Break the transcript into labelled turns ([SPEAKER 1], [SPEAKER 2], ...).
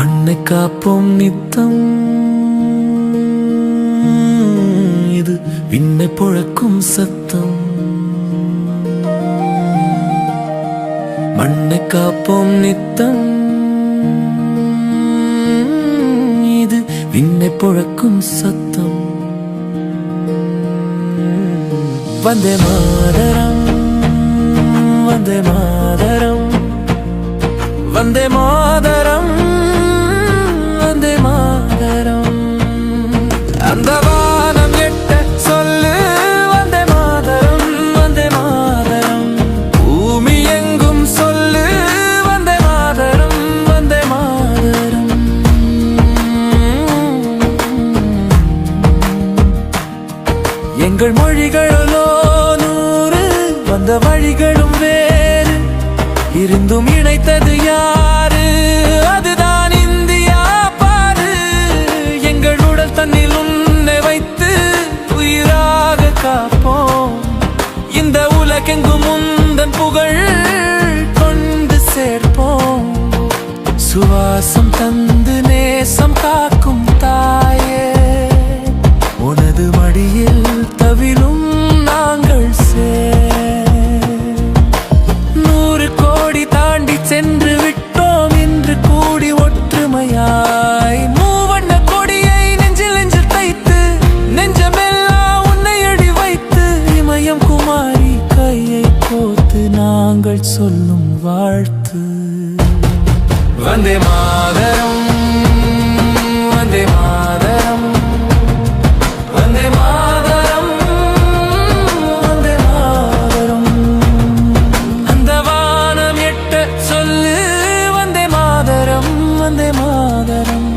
[SPEAKER 1] மண்ணை காப்போம் நித்தம். இது விண்ணை புழக்கும் சத்தம். மண்ணை காப்போம் நித்தம். இது விண்ணை புழக்கும் சத்தம். வந்தே மாதரம் வந்தே மாதரம் வந்தே மா எங்கள் மொழிகளோ நூறு வந்த வழிகளும் வேறு. இருந்தும் இணைத்தது யாரு? அதுதான் இந்தியா பாரு. எங்கள் உடல் தன்னில் உன்னை வைத்து உயிராக காப்போம். இந்த உலகெங்கும் முந்தன் புகழ் கொண்டு சேர்ப்போம். சுவாசம் தந்து நேசம் காக்கும் தாய். சொல்லும் வாழ்த்து. வந்தே மாதரம் வந்தே மாதரம் வந்தே மாதரம் வந்தே மாதரம். அந்த வானம் எட்ட சொல்லு வந்தே மாதரம் வந்தே மாதரம்.